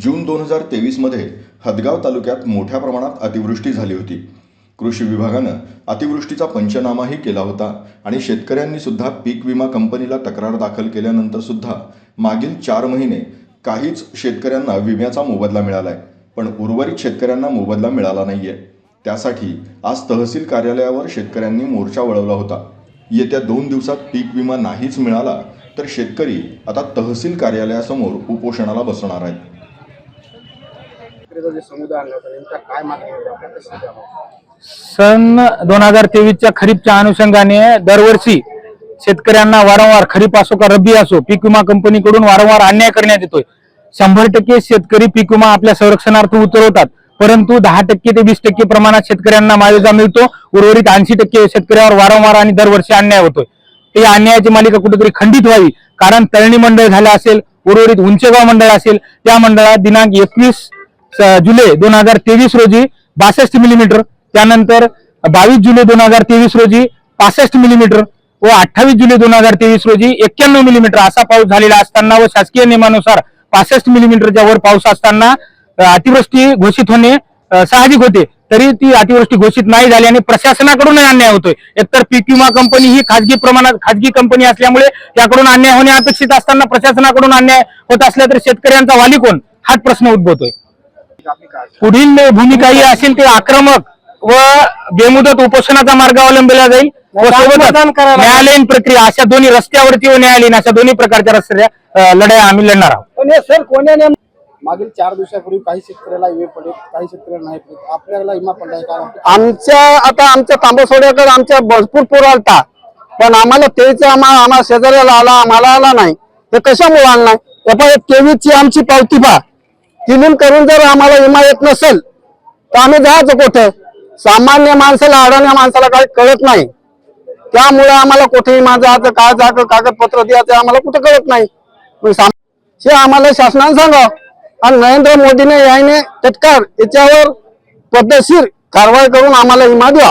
जून दोन हजार तेवीसमध्ये हदगाव तालुक्यात मोठ्या प्रमाणात अतिवृष्टी झाली होती. कृषी विभागानं अतिवृष्टीचा पंचनामाही केला होता आणि शेतकऱ्यांनी सुद्धा पीक विमा कंपनीला तक्रार दाखल केल्यानंतर सुद्धा मागील चार महिने काहीच शेतकऱ्यांना विम्याचा मोबदला मिळाला आहे पण उर्वरित शेतकऱ्यांना मोबदला मिळाला नाहीये. त्यासाठी आज तहसील कार्यालयावर शेतकऱ्यांनी मोर्चा वळवला होता. येत्या दोन दिवसात पीक विमा नाहीच मिळाला तर शेतकरी आता तहसील कार्यालयासमोर उपोषणाला बसणार आहेत. जे समुदाय आणला होता नेमका काय मागणी होती? आपल्या कशी सन दोन हजार तेवीसच्या खरीपच्या अनुषंगाने दरवर्षी शेतकऱ्यांना वारंवार खरीप असो का रब्बी असो पीक विमा कंपनीकडून वारंवार अन्याय करण्यात येतोय. शंभर टक्के शेतकरी पीक विमा आपल्या संरक्षणार्थ उतरवतात परंतु दहा टक्के ते वीस टक्के प्रमाणात शेतकऱ्यांना मालिका मिळतो. उर्वरित ऐंशी टक्के शेतकऱ्यावर वारंवार आणि दरवर्षी अन्याय होतोय. ते अन्यायाची मालिका कुठेतरी खंडित व्हावी कारण तळणी मंडळ झालं असेल उर्वरित उंचेगाव मंडळ असेल त्या मंडळात दिनांक एकवीस जुलै दोन हजार तेवीस रोजी बासष्ट मिलीमीटर त्यानंतर बावीस जुलै दोन हजार तेवीस रोजी पासष्ट मिलीमीटर व अठ्ठावीस जुलै दोन हजार तेवीस रोजी एक्क्याण्णव मिलीमीटर असा पाऊस झालेला असताना व शासकीय नियमानुसार पासष्ट मिलीमीटरच्या वर पाऊस असताना अतिवृष्टी घोषित होणे साहजिक होते. तरी ती अतिवृष्टी घोषित नाही झाली आणि प्रशासनाकडून अन्याय होतोय. एकतर पीक विमा कंपनी ही खाजगी प्रमाणात खाजगी कंपनी असल्यामुळे त्याकडून अन्याय होणे अपेक्षित असताना प्रशासनाकडून अन्याय होत असल्या तर शेतकऱ्यांचा वाली कोण? हाच प्रश्न उद्भवतोय. पुढील भूमिका ही असेल ते आक्रमक व बेमुदत उपोषणाचा मार्ग अवलंबला जाईल व सोबतच न्यायालयीन प्रक्रिया अशा दोन्ही रस्त्यावरती व न्यायालयीन अशा दोन्ही प्रकारच्या रस्त्या अ, लढाई आम्ही लढणार आहोत. पण हे सर कोण्याने मागील चार दिवसापूर्वी काही शेतकऱ्याला विमे पडले काही शेतकऱ्याला नाही पडले. आपल्याला विमा पडलाय का आमच्या आता आमच्या तांबसोड्याकडे आमच्या भरपूर पूर आलता. पण आम्हाला तेच आम्हाला आम्हाला शेजाऱ्याला आला आम्हाला आला नाही. तर कशामुळे आला नाही? हे एक तेवीसची आमची पावती पा तिथून करून जर आम्हाला विमा येत नसेल तर आम्ही जायचं कुठे? सामान्य माणसाला अडाण्या माणसाला काही कळत नाही. त्यामुळे आम्हाला कुठे विमा जायचं काय जायचं कागदपत्र द्यायचं आम्हाला कुठे कळत नाही. साम- हे आम्हाला शासनाने सांगा. आणि नरेंद्र मोदीने याने तत्काळ याच्यावर पद्धतशीर कारवाई करून आम्हाला विमा द्या.